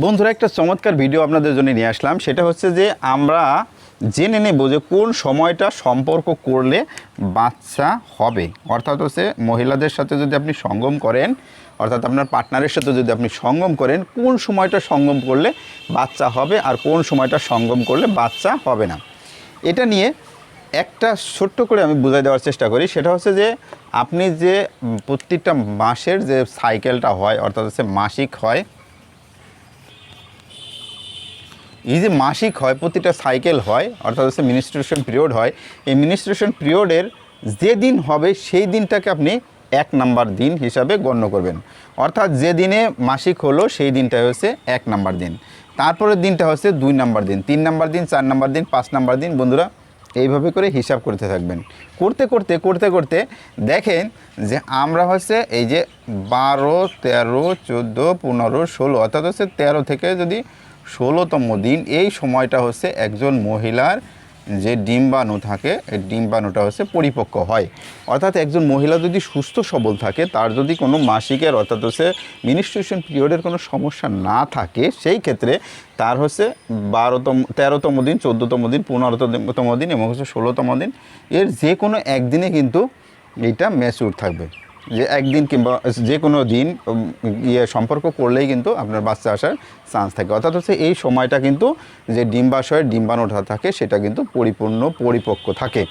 বন্ধুরা, একটা চমৎকার ভিডিও আপনাদের জন্য নিয়ে আসলাম। সেটা হচ্ছে যে, আমরা জেনে নেব যে, কোন সময়টা সম্পর্ক করলে বাচ্চা হবে। অর্থাৎ হচ্ছে, মহিলাদের সাথে যদি আপনি সঙ্গম করেন, অর্থাৎ আপনার পার্টনারের সাথে যদি আপনি সঙ্গম করেন, কোন সময়টা সঙ্গম করলে বাচ্চা হবে আর কোন সময়টা সঙ্গম করলে বাচ্চা হবে না? এটা নিয়ে একটা ছোট্ট করে আমি বুঝাই দেওয়ার চেষ্টা করি। সেটা হচ্ছে যে, আপনি যে, প্রত্যেকটা মাসের যে সাইকেলটা হয়, অর্থাৎ হচ্ছে মাসিক হয় এই যে মাসিক হয়, প্রতিটা সাইকেল হয়, অর্থাৎ হচ্ছে মিনিস্ট্রেশন পিরিয়ড হয়, এই মিনিস্ট্রেশন পিরিয়ডের যে দিন হবে, সেই দিনটাকে আপনি এক নাম্বার দিন হিসাবে গণ্য করবেন। অর্থাৎ যে দিনে মাসিক হলো, সেই দিনটা হচ্ছে এক নাম্বার দিন। তারপরের দিনটা হচ্ছে দুই নাম্বার দিন, তিন নাম্বার দিন, চার নাম্বার দিন, পাঁচ নাম্বার দিন। বন্ধুরা, এইভাবে করে হিসাব করতে থাকবেন। করতে করতে করতে করতে দেখেন যে আমরা হচ্ছে এই যে বারো, তেরো, চোদ্দ, পনেরো, ষোলো, অর্থাৎ হচ্ছে তেরো থেকে যদি ষোলোতম দিন। এই সময়টা হচ্ছে একজন মহিলার যে ডিম্বাণু থাকে, এই ডিম্বাণুটা হচ্ছে পরিপক্ক হয়। অর্থাৎ একজন মহিলা যদি সুস্থ সবল থাকে, তার যদি কোনো মাসিকের অর্থাৎ হচ্ছে মিনিস্ট্রেশন পিরিয়ডের কোনো সমস্যা না থাকে, সেই ক্ষেত্রে তার হচ্ছে বারোতম, তেরোতম দিন, চোদ্দোতম দিন, পনেরোতম দিন এবং হচ্ছে ষোলোতম দিন, এর যে কোনো একদিনে কিন্তু এটা ম্যাচিউর থাকবে। যে একদিন কিংবা যে কোনো দিন ইয়ে সম্পর্ক করলেই কিন্তু আপনার বাচ্চা আসার চান্স থাকে। অর্থাৎ হচ্ছে এই সময়টা কিন্তু যে ডিম্বাশয়ের ডিম্বাণুটা থাকে সেটা কিন্তু পরিপূর্ণ পরিপক্ক থাকে।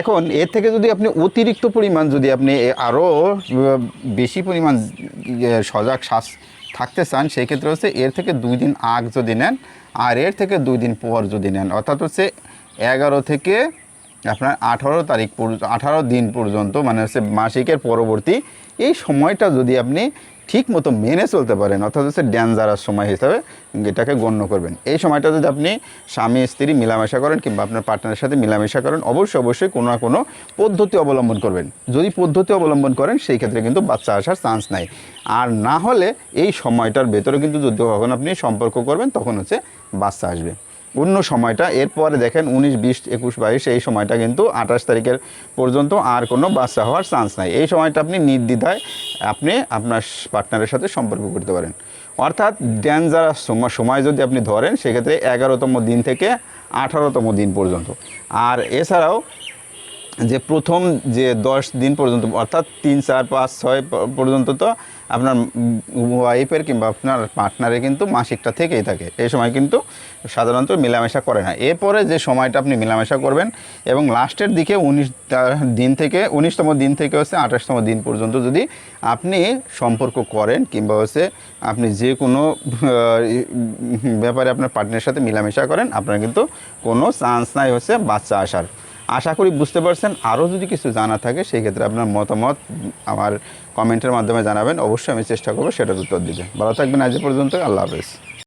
এখন এর থেকে যদি আপনি অতিরিক্ত পরিমাণ যদি আপনি আরও বেশি পরিমাণ ইয়ে, সজাগ শ্বাস থাকতে চান সেই ক্ষেত্রে হচ্ছে এর থেকে দুই দিন আগ যদি নেন আর এর থেকে দুই দিন পর যদি নেন অর্থাৎ হচ্ছে এগারো থেকে আপনার আঠারো তারিখ আঠারো দিন পর্যন্ত মানে হচ্ছে মাসিকের পরবর্তী, এই সময়টা যদি আপনি ঠিক মতো মেনে চলতে পারেন, অর্থাৎ হচ্ছে ড্যাঞ্জারাস সময় হিসাবে এটাকে গণ্য করবেন। এই সময়টা যদি আপনি স্বামী, স্ত্রী মিলামেশা করেন কিংবা আপনার পার্টনারের সাথে মিলামেশা করেন, অবশ্যই অবশ্যই কোনো না কোনো পদ্ধতি অবলম্বন করবেন। যদি পদ্ধতি অবলম্বন করেন, সেই ক্ষেত্রে কিন্তু বাচ্চা আসার চান্স নাই। আর না হলে এই সময়টার ভেতরে কিন্তু যদি কখন আপনি সম্পর্ক করবেন, তখন হচ্ছে বাচ্চা আসবে। অন্য সময়টা। এরপরে দেখেন উনিশ, বিশ, একুশ, বাইশ, এই সময়টা কিন্তু আঠাশ তারিখের পর্যন্ত আর কোনো বাচ্চা হওয়ার চান্স নাই। এই সময়টা আপনি নির্দ্বিধায় আপনি আপনার পার্টনারের সাথে সম্পর্ক করতে পারেন। অর্থাৎ ডেঞ্জারাস সময় যদি আপনি ধরেন, সেক্ষেত্রে এগারোতম দিন থেকে আঠারোতম দিন পর্যন্ত। আর এছাড়াও যে প্রথম যে দশ দিন পর্যন্ত, অর্থাৎ তিন, চার, পাঁচ, ছয় পর্যন্ত তো আপনার ওয়াইফের কিংবা আপনার পার্টনারে কিন্তু মাসিকটা থেকেই থাকে। এই সময় কিন্তু সাধারণত মেলামেশা করে না। এরপরে যে সময়টা আপনি মেলামেশা করবেন এবং লাস্টের দিকে উনিশ দিন থেকে, উনিশতম দিন থেকে হচ্ছে আঠাশতম দিন পর্যন্ত যদি আপনি সম্পর্ক করেন কিংবা হচ্ছে আপনি যে কোনো ব্যাপারে আপনার পার্টনারের সাথে মেলামেশা করেন, আপনার কিন্তু কোনো চান্স নাই হচ্ছে বাচ্চা আসার। আশা করি বুঝতে পারছেন। আরও যদি কিছু জানা থাকে, সেই ক্ষেত্রে আপনার মতামত আমার কমেন্টের মাধ্যমে জানাবেন। অবশ্যই আমি চেষ্টা করব সেটার উত্তর দিতে। ভালো থাকবেন আজ পর্যন্ত আল্লাহ হাফেজ।